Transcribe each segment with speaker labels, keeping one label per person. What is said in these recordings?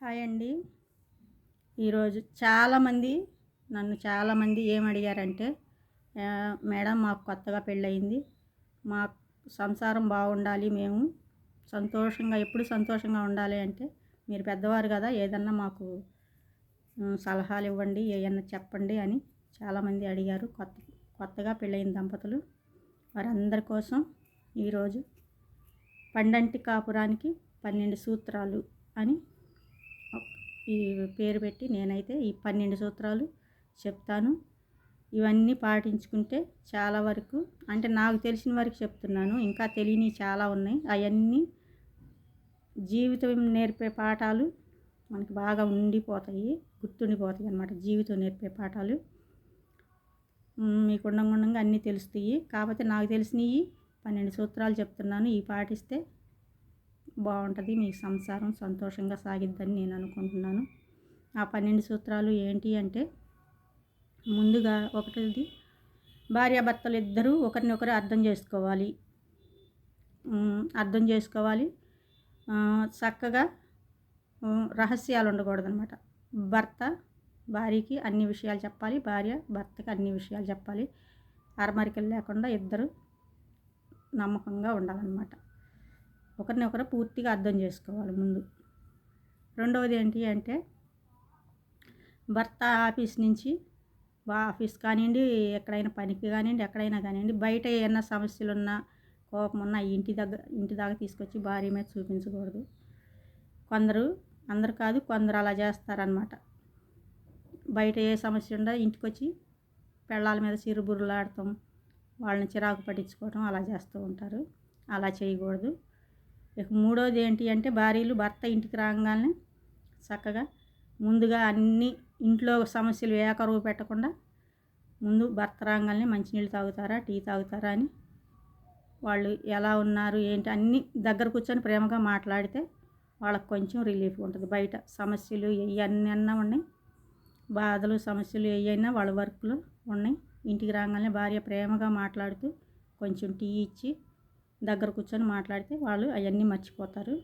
Speaker 1: Hi అండి. ఈరోజు చాలామంది నన్ను చాలామంది ఏం అడిగారంటే మేడం మాకు కొత్తగా పెళ్ళయింది మా సంసారం బాగుండాలి మేము సంతోషంగా ఎప్పుడు సంతోషంగా ఉండాలి అంటే మీరు పెద్దవారు కదా ఏదన్నా మాకు సలహాలు ఇవ్వండి ఏదన్నా చెప్పండి అని చాలామంది అడిగారు. కొత్త కొత్తగా పెళ్ళైన దంపతులు వారందరి కోసం ఈరోజు పండంటి కాపురానికి పన్నెండు సూత్రాలు అని ఈ పేరు పెట్టి నేనైతే ఈ పన్నెండు సూత్రాలు చెప్తాను. ఇవన్నీ పాటించుకుంటే చాలా వరకు అంటే నాకు తెలిసిన వరకు చెప్తున్నాను ఇంకా తెలియని చాలా ఉన్నాయి. అవన్నీ జీవితం నేర్పే పాఠాలు మనకి బాగా ఉండిపోతాయి గుర్తుండిపోతాయి అన్నమాట జీవితం నేర్పే పాఠాలు. మ్, మీకు ఉండంగా అన్నీ తెలుస్తాయి. కాకపోతే నాకు తెలిసినవి పన్నెండు సూత్రాలు చెప్తున్నాను. ఇవి పాటిస్తే బాగుంటుంది మీ సంసారం సంతోషంగా సాగిద్దని నేను అనుకుంటున్నాను. ఆ పన్నెండు సూత్రాలు ఏంటి అంటే ముందుగా ఒకటిది భార్యాభర్తలు ఇద్దరూ ఒకరినొకరు అర్థం చేసుకోవాలి. అర్థం చేసుకోవాలి. చక్కగా రహస్యాలు ఉండకూడదనమాట భర్త భార్యకి అన్ని విషయాలు చెప్పాలి భార్య భర్తకి అన్ని విషయాలు చెప్పాలి. అరమరికలు లేకుండా ఇద్దరు నమ్మకంగా ఉండాలన్నమాట. ఒకరినొకరు పూర్తిగా అర్థం చేసుకోవాలి ముందు. రెండవది ఏంటి అంటే భర్త ఆఫీస్ నుంచి బా ఆఫీస్ కానివ్వండి ఎక్కడైనా పనికి కానివ్వండి ఎక్కడైనా కానివ్వండి బయట ఏమైనా సమస్యలు ఉన్నా కోపం ఉన్నా ఇంటి దగ్గర ఇంటి దాకా తీసుకొచ్చి భార్య మీద చూపించకూడదు. కొందరు అందరు కాదు కొందరు అలా చేస్తారనమాట బయట ఏ సమస్య ఉండా ఇంటికి వచ్చి పెళ్ళాల మీద చిరుబుర్రులాడటం వాళ్ళని చిరాకు పట్టించుకోవటం అలా చేస్తూ ఉంటారు. అలా చేయకూడదు. ఇక మూడోది ఏంటి అంటే భార్యలు భర్త ఇంటికి రాగానే చక్కగా ముందుగా అన్ని ఇంట్లో సమస్యలు ఏకరువు పెట్టకుండా ముందు భర్త రాగానే మంచినీళ్ళు తాగుతారా టీ తాగుతారా అని వాళ్ళు ఎలా ఉన్నారు ఏంటి అన్నీ దగ్గర కూర్చొని ప్రేమగా మాట్లాడితే వాళ్ళకి కొంచెం రిలీఫ్ ఉంటుంది. బయట సమస్యలు ఇవన్నీ అన్నా ఉన్నాయి. బాధలు సమస్యలు ఏవైనా వాళ్ళ వర్క్లు ఉన్నాయి. ఇంటికి రాగానే భార్య ప్రేమగా మాట్లాడుతూ కొంచెం టీ ఇచ్చి దగ్గర కూర్చొని మాట్లాడితే వాళ్ళు అవన్నీ మర్చిపోతారు.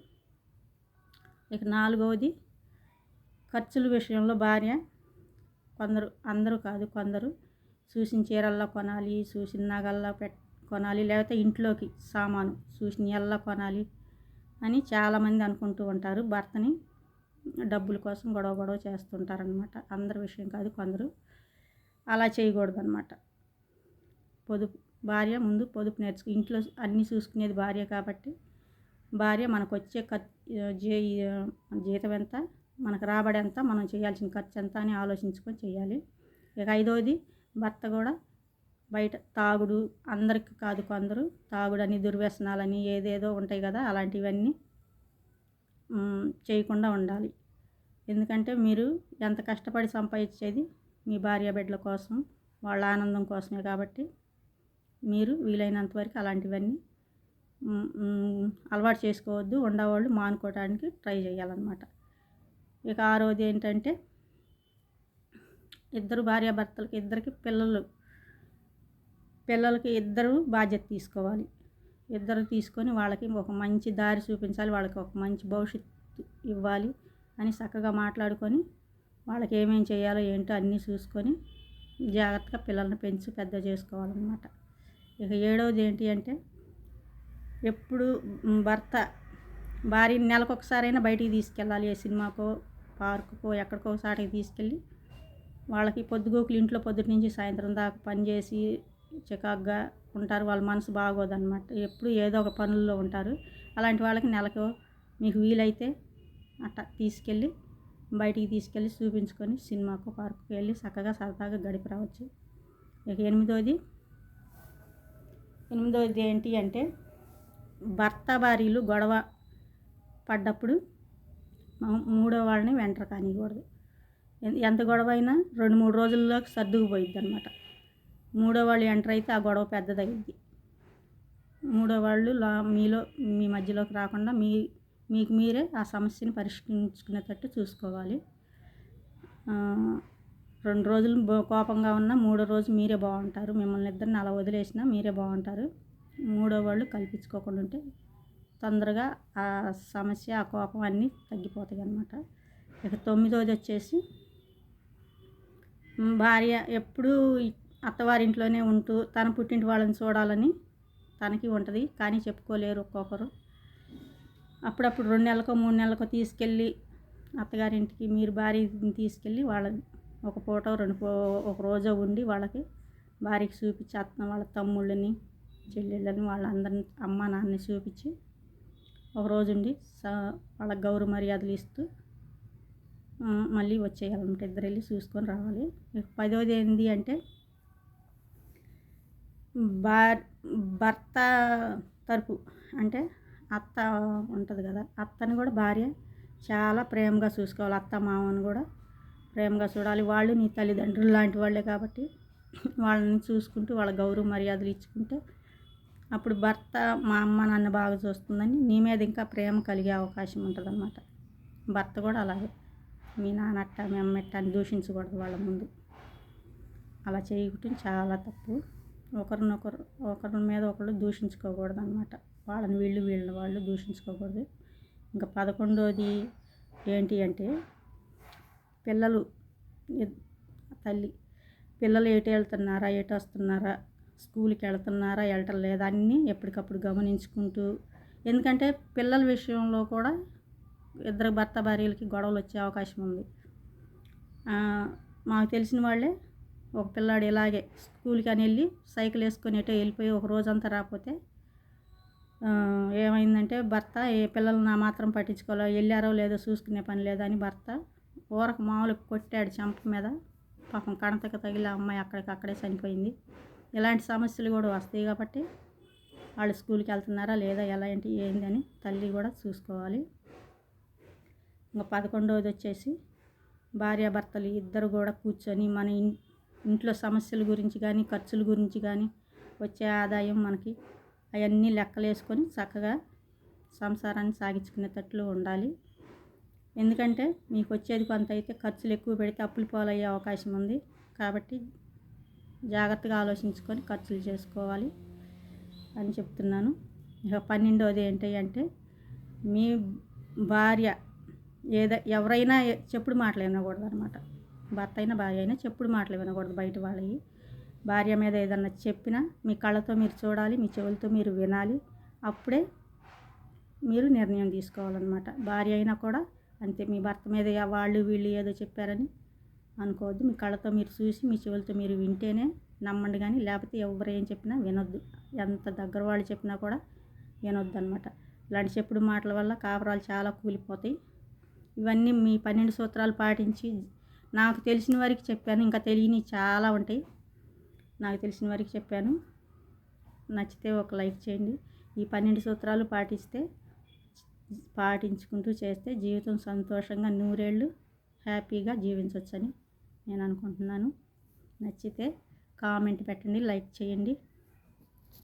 Speaker 1: ఇక నాలుగవది ఖర్చుల విషయంలో భార్య కొందరు అందరూ కాదు కొందరు చూసిన చీరల్లో కొనాలి చూసిన నగల్లో పెట్ కొనాలి లేకపోతే ఇంట్లోకి సామాను చూసిన ఎల్లా కొనాలి అని చాలామంది అనుకుంటూ ఉంటారు. భర్తని డబ్బుల కోసం గొడవ గొడవ చేస్తుంటారనమాట అందరి విషయం కాదు కొందరు. అలా చేయకూడదు అనమాట పొదుపు భార్య ముందు పొదుపు నేర్చుకు ఇంట్లో అన్నీ చూసుకునేది భార్య కాబట్టి భార్య మనకు వచ్చే ఖర్చు జీ జీతం ఎంత మనకు రాబడి ఎంత మనం చేయాల్సిన ఖర్చు ఎంత అని ఆలోచించుకొని చేయాలి. ఇక ఐదవది భర్త కూడా బయట తాగుడు అందరికి కాదు కొందరు తాగుడని దుర్వ్యసనాలని ఏదేదో ఉంటాయి కదా అలాంటివన్నీ చేయకుండా ఉండాలి. ఎందుకంటే మీరు ఎంత కష్టపడి సంపాదించేది మీ భార్య బిడ్డల కోసం వాళ్ళ ఆనందం కోసమే కాబట్టి మీరు వీలైనంత వరకు అలాంటివన్నీ అలవాటు చేసుకోవద్దు. ఉండేవాళ్ళు మానుకోవడానికి ట్రై చేయాలన్నమాట. ఇక ఆ రోజు ఏంటంటే ఇద్దరు భార్యాభర్తలకి ఇద్దరికి పిల్లలు పిల్లలకి ఇద్దరు బాధ్యత తీసుకోవాలి. ఇద్దరు తీసుకొని వాళ్ళకి ఒక మంచి దారి చూపించాలి. వాళ్ళకి ఒక మంచి భవిష్యత్తు ఇవ్వాలి అని చక్కగా మాట్లాడుకొని వాళ్ళకి ఏమేం చేయాలో ఏంటో అన్నీ చూసుకొని జాగ్రత్తగా పిల్లల్ని పెంచి పెద్ద చేసుకోవాలన్నమాట. ఇక ఏడవది ఏంటి అంటే ఎప్పుడు భర్త భార్యని నెలకు ఒకసారైనా బయటికి తీసుకెళ్ళాలి ఏ సినిమాకో పార్కుకో ఎక్కడికో ఒకసారికి తీసుకెళ్ళి వాళ్ళకి పొద్దుగోకులు ఇంట్లో పొద్దుటి నుంచి సాయంత్రం దాకా పనిచేసి చికాగ్గా ఉంటారు. వాళ్ళ మనసు బాగోదన్నమాట. ఎప్పుడు ఏదో ఒక పనుల్లో ఉంటారు. అలాంటి వాళ్ళకి నెలకు మీకు వీలైతే అట్టా తీసుకెళ్ళి బయటికి తీసుకెళ్ళి చూపించుకొని సినిమాకు పార్కుకి వెళ్ళి చక్కగా సరదాగా గడిపి రావచ్చు. ఇక ఎనిమిదోది ఎనిమిదవది ఏంటి అంటే భర్త భార్యలు గొడవ పడ్డప్పుడు మూడో వాళ్ళని వెంటర కానివ్వకూడదు ఎంత గొడవ అయినా రెండు మూడు రోజుల్లోకి సర్దుకుపోయిద్ది అనమాట మూడో వాళ్ళు ఎంటర్ అయితే ఆ గొడవ పెద్దదయ్యిద్ది. మూడో వాళ్ళు లా మీలో మీ మధ్యలోకి రాకుండా మీ మీకు మీరే ఆ సమస్యని పరిష్కరించుకునేటట్టు చూసుకోవాలి. రెండు రోజులు కోపంగా ఉన్నా మూడో రోజు మీరే బాగుంటారు. మిమ్మల్ని ఇద్దరిని అలా వదిలేసినా మీరే బాగుంటారు. మూడో వాళ్ళు కల్పించుకోకుండా ఉంటే తొందరగా ఆ సమస్య ఆ కోపం అన్నీ తగ్గిపోతాయి అన్నమాట. ఇక తొమ్మిదోది వచ్చేసి భార్య ఎప్పుడూ అత్తవారింట్లోనే ఉంటూ తన పుట్టింటి వాళ్ళని చూడాలని తనకి ఉంటుంది. కానీ చెప్పుకోలేరు ఒక్కొక్కరు. అప్పుడప్పుడు రెండు నెలలకో మూడు నెలలకో తీసుకెళ్ళి అత్తగారింటికి మీరు భార్యని తీసుకెళ్ళి వాళ్ళని ఒక పూట రెండు పూ ఒక రోజు ఉండి వాళ్ళకి భార్యకి చూపించి అత్త వాళ్ళ తమ్ముళ్ళని చెల్లెళ్ళని వాళ్ళందరిని అమ్మ నాన్నని చూపించి ఒక రోజు ఉండి స వాళ్ళకి గౌరవ మర్యాదలు ఇస్తూ మళ్ళీ వచ్చేయాలన్నమాట. ఇద్దరు వెళ్ళి చూసుకొని రావాలి. పదవది పదోది అంటే భార్ భర్త తరపు అంటే అత్త ఉంటుంది కదా అత్తని కూడా భార్య చాలా ప్రేమగా చూసుకోవాలి. అత్త మామని కూడా ప్రేమగా చూడాలి. వాళ్ళు నీ తల్లిదండ్రులు లాంటి వాళ్ళే కాబట్టి వాళ్ళని చూసుకుంటూ వాళ్ళ గౌరవ మర్యాదలు ఇచ్చుకుంటే అప్పుడు భర్త మా అమ్మ నాన్న బాగా చూస్తుందని నీ మీద ఇంకా ప్రేమ కలిగే అవకాశం ఉంటుంది అన్నమాట భర్త కూడా అలాగే. మీ నాన్నట్ట మీ అమ్మట్ట అని దూషించకూడదు వాళ్ళ ముందు. అలా చేయటం చాలా తప్పు. ఒకరినొకరు ఒకరి మీద ఒకరు దూషించుకోకూడదు అనమాట వాళ్ళని వీళ్ళు వీళ్ళని వాళ్ళు దూషించుకోకూడదు. ఇంకా పదకొండోది ఏంటి అంటే పిల్లలు తల్లి పిల్లలు ఎటు వెళ్తున్నారా ఎటు వస్తున్నారా స్కూల్కి వెళ్తున్నారా వెళ్ళటం లేదా అన్నీ ఎప్పటికప్పుడు గమనించుకుంటూ ఎందుకంటే పిల్లల విషయంలో కూడా ఇద్దరు భర్త భార్యలకి గొడవలు వచ్చే అవకాశం ఉంది. మాకు తెలిసిన వాళ్ళే ఒక పిల్లాడు ఇలాగే స్కూల్కి అని వెళ్ళి సైకిల్ వేసుకొని ఎటో వెళ్ళిపోయి ఒక రోజంతా రాకపోతే ఏమైందంటే భర్త ఏ పిల్లలు నా మాత్రం పట్టించుకోలే వెళ్ళారో లేదో చూసుకునే పని లేదని భర్త ఊరకు మామూలు కొట్టాడు చెంప మీద. పాపం కణతకు తగిలి అమ్మాయి అక్కడికి అక్కడే చనిపోయింది. ఇలాంటి సమస్యలు కూడా వస్తాయి కాబట్టి వాళ్ళు స్కూల్కి వెళ్తున్నారా లేదా ఎలా ఏంటి ఏందని తల్లి కూడా చూసుకోవాలి. ఇంకా పదకొండవది వచ్చేసి భార్యాభర్తలు ఇద్దరు కూడా కూర్చొని మన ఇంట్లో సమస్యల గురించి కానీ ఖర్చుల గురించి కానీ వచ్చే ఆదాయం మనకి అవన్నీ లెక్కలేసుకొని చక్కగా సంసారాన్ని సాగించుకునేటట్లు ఉండాలి. ఎందుకంటే మీకు వచ్చేది కొంత అయితే ఖర్చులు ఎక్కువ పెడితే అప్పులు పాలయ్యే అవకాశం ఉంది. కాబట్టి జాగ్రత్తగా ఆలోచించుకొని ఖర్చులు చేసుకోవాలి అని చెప్తున్నాను. ఇక పన్నెండవది ఏంటి అంటే మీ భార్య ఏదో ఎవరైనా చెప్పుడు మాటలు వినకూడదు అనమాట భర్త అయినా భార్య అయినా చెప్పుడు మాటలు వినకూడదు బయట వాళ్ళవి. భార్య మీద ఏదన్నా చెప్పినా మీ కళ్ళతో మీరు చూడాలి మీ చెవులతో మీరు వినాలి. అప్పుడే మీరు నిర్ణయం తీసుకోవాలన్నమాట. భార్య అయినా కూడా అంతే మీ భర్త మీద వాళ్ళు వీళ్ళు ఏదో చెప్పారని అనుకోవద్దు. మీ కళ్ళతో మీరు చూసి మీ చెవులతో మీరు వింటేనే నమ్మండి కానీ లేకపోతే ఎవరు ఏం చెప్పినా వినొద్దు. ఎంత దగ్గర వాళ్ళు చెప్పినా కూడా వినొద్దు అనమాట ఇలాంటి చెప్పుడు మాటల వల్ల కాపురాలు చాలా కూలిపోతాయి. ఇవన్నీ మీ పన్నెండు సూత్రాలు పాటించి నాకు తెలిసిన వారికి చెప్పాను. ఇంకా తెలియని చాలా ఉంటాయి. నాకు తెలిసిన వారికి చెప్పాను. నచ్చితే ఒక లైక్ చేయండి. ఈ పన్నెండు సూత్రాలు పాటిస్తే పాటించుకుంటూ చేస్తే జీవితం సంతోషంగా నూరేళ్ళు హ్యాపీగా జీవించవచ్చని నేను అనుకుంటున్నాను. నచ్చితే కామెంట్ పెట్టండి లైక్ చేయండి.